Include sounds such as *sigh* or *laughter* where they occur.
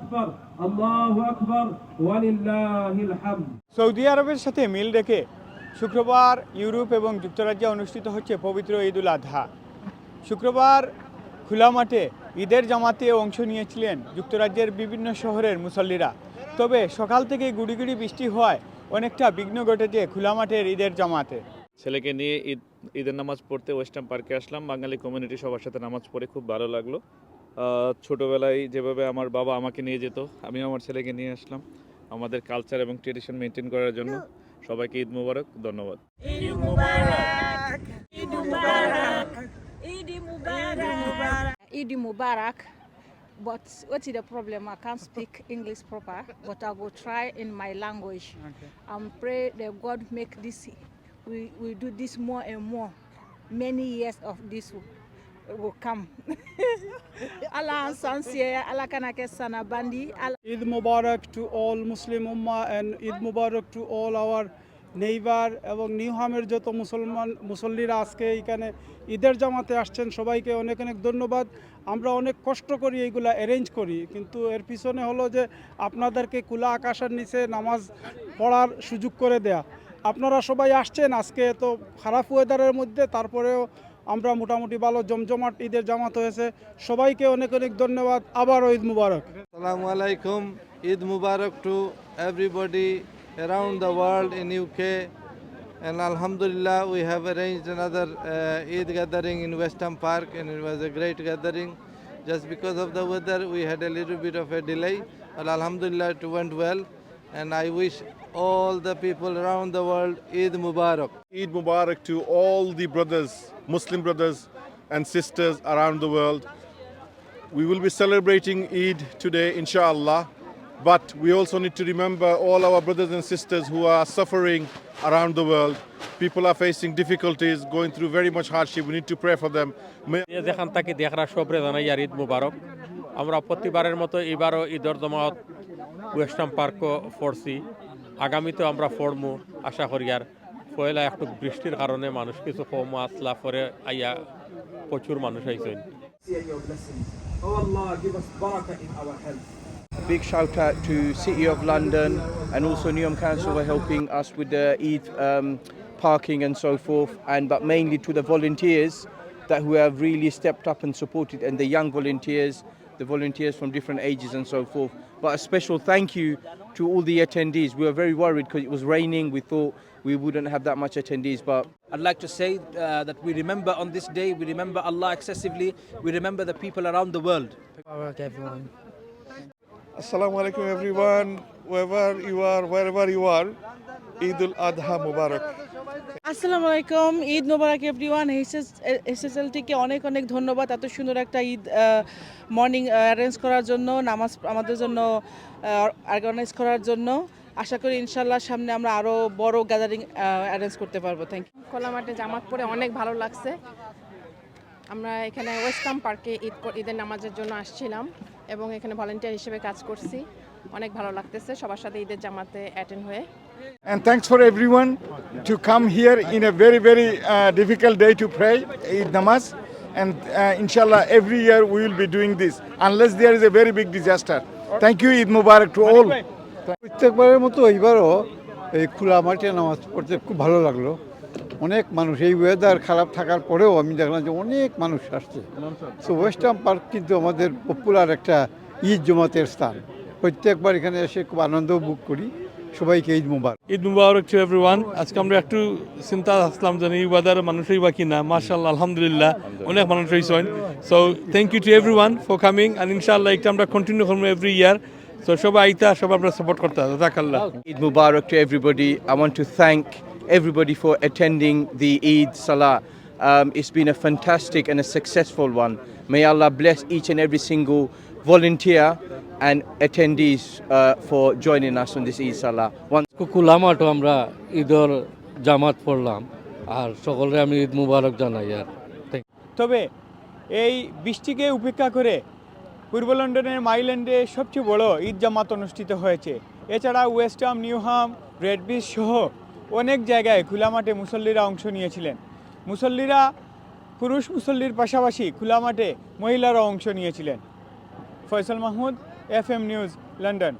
আকবর আল্লাহ আকবর ওয়ালিল্লাহিল হাম সৌদি আরবের সাথে মিল রেখে শুক্রবার ইউরোপ এবং যুক্তরাজ্যে অনুষ্ঠিত হচ্ছে পবিত্র ঈদুল আধা। শুক্রবার খোলা মাঠে ঈদের জামাতে অংশ নিয়েছিলেন যুক্তরাজ্যের বিভিন্ন শহরের মুসল্লিরা। তবে সকাল থেকে গুড়িগুড়ি বৃষ্টি হওয়ায় অনেকটা বিঘ্ন ঘটেছে খোলা মাঠের ঈদের জামাতে। ছেলেকে নিয়ে ঈদ ঈদের নামাজ পড়তে ওয়েস্টার্ন পার্কে আসলাম। বাঙালি কমিউনিটি সবার সাথে নামাজ পড়ে খুব ভালো লাগল। ছোটবেলায় যেভাবে আমার বাবা আমাকে নিয়ে যেত আমি আমার ছেলেকে নিয়ে আসলাম আমাদের কালচার এবং ট্রেডিশন মেনটেন করার জন্য সবাইকে ঈদ মুবারক ধন্যবাদ Eid Mubarak. But what is the problem? I can't speak English proper, but I will try in my language. And pray that God make this, we, we do this more and more. Many years of this will, will come. *laughs* Allah ansansiye, Allah kanake sana bandi, Eid Mubarak to all Muslim Ummah and Eid Mubarak to all our neighbour এবং নিউহামের যত মুসলমান মুসল্লিরা আজকে এখানে ঈদের জামাতে আসছেন সবাইকে অনেক অনেক ধন্যবাদ আমরা অনেক কষ্ট করি এইগুলা অ্যারেঞ্জ করি কিন্তু এর পিছনে হলো যে আপনাদেরকে কুলা আকাশের নিচে নামাজ পড়ার সুযোগ করে দেয়া আপনারা সবাই আসছেন আজকে তো খারাপ ওয়েদারের মধ্যে তারপরেও আমরা মোটামুটি ভালো জমজমাট ঈদের জামাত হয়েছে। সবাইকে অনেক অনেক ধন্যবাদ। আবার ঈদ মুবারক। সালামু আলাইকুম। ঈদ মুবারক to everybody around the world in UK and আলহামদুলিল্লাহ we have arrange another Eid gathering in Western Park and it was a great gathering just because of the weather we had a little bit of a delay আলহামদুলিল্লাহ it went well And I wish all the people around the world Eid Mubarak. Eid Mubarak to all the brothers, Muslim brothers and sisters around the world. We will be celebrating Eid today, inshallah. But we also need to remember all our brothers and sisters who are suffering around the world. People are facing difficulties, going through very much hardship. We need to pray for them. May যে যেখান থেকে দেখরা সবরে জানাই আর ঈদ মুবারক আমরা প্রতিবারের মতো এবারও ঈদর জমাত ওয়েস্টার্ন পার্কও ফরছি আগামীতেও আমরা ফরমু আশা করি আর পয়লা একটু বৃষ্টির কারণে মানুষ কিছু কম আসলা পরে আইয়া প্রচুর মানুষ আইসেন and your blessings. Oh Allah, give us barakah in our health. Big shout out to City of London and also Newham Council for helping us with the Eid um, parking and so forth, and but mainly to the volunteers that who have really stepped up and supported, and the young volunteers, the volunteers from different ages and so forth. But a special thank you to all the attendees. We were very worried because it was raining. We thought we wouldn't have that much attendees, but I'd like to say uh, that we remember on this day, we remember Allah excessively, we remember the people around the world. Assalamu alaikum everyone, wherever you are, wherever you are. Eid ul Adha Mubarak. আসসালামু আলাইকুম, Eid Mubarak everyone এসএসএলটিকে অনেক অনেক ধন্যবাদ এত সুন্দর একটা Eid morning arrange করার জন্য, নামাজ আমাদের জন্য অর্গানাইজ করার জন্য। আশা করি ইনশাল্লাহ সামনে আমরা আরও বড় গ্যাদারিং অ্যারেঞ্জ করতে পারব। থ্যাংক ইউ খোলা মাঠে জামাত পরে অনেক ভালো লাগছে। আমরা এখানে ওয়েস্টার্ন পার্কে ঈদ ঈদের নামাজের জন্য আসছিলাম এবং এখানে ভলেন্টিয়ার হিসেবে কাজ করছি। অনেক ভালো লাগতেছে সবার সাথে ঈদের জামাতে অ্যাটেন্ড হয়ে And thanks for everyone to come here in a very, very uh, difficult day to pray Eid Namaz. And uh, inshallah, every year we will be doing this unless there is a very big disaster. Thank you, Eid Mubarak to all. প্রত্যেকবারের মতো এইবারও এই খোলা মাঠে নামাজ পড়তে খুব ভালো লাগল অনেক মানুষ এই ওয়েদার খারাপ থাকার পরেও আমি দেখলাম যে অনেক মানুষ আসছে সো ওয়েস্টার্ন পার্ক কিন্তু আমাদের পপুলার একটা ঈদ জমাতের স্থান প্রত্যেকবার এখানে এসে খুব আনন্দ বুক করি। সবাইকে ঈদ মুবার ঈদ মুবারক টু এভরিওয়ান আজকে আমরা একটু চিন্তা আসলাম যে এই ওয়েদার মানুষই বা কিনা। মার্শাল্লাহ আলহামদুলিল্লাহ অনেক মানুষ হয়েছেন so thank you to everyone for coming and ইনশাআল্লাহ এটা আমরা কন্টিনিউ করব এভরি ইয়ার সো সবাই আইতা সবাই আমরা সাপোর্ট করতে। হবে জাকাল্লাহ Eid Mubarak to everybody. I want to thank everybody for attending the Eid Salah. Um, it's been a fantastic and a successful one. May Allah bless each and every single volunteer and attendees uh, for joining us on this Eid Salah. Once খোলা মাঠও আমরা ঈদর জামাত পড়লাম আর সকলরে আমি ঈদ মুবারক জানাই আর তবে এই বৃষ্টিকে উপেক্ষা করে পূর্ব লন্ডনের মাইল্যান্ডে সবচেয়ে বড় ঈদ জামাত অনুষ্ঠিত হয়েছে। এছাড়া ওয়েস্টার্ন নিউহাম রেড বিচ সহ অনেক জায়গায় খোলা মাঠে মুসল্লিরা অংশ নিয়েছিলেন। মুসল্লিরা পুরুষ মুসল্লির পাশাপাশি খোলা মাঠে মহিলারাও অংশ নিয়েছিলেন। Faisal Mahmood FM news London.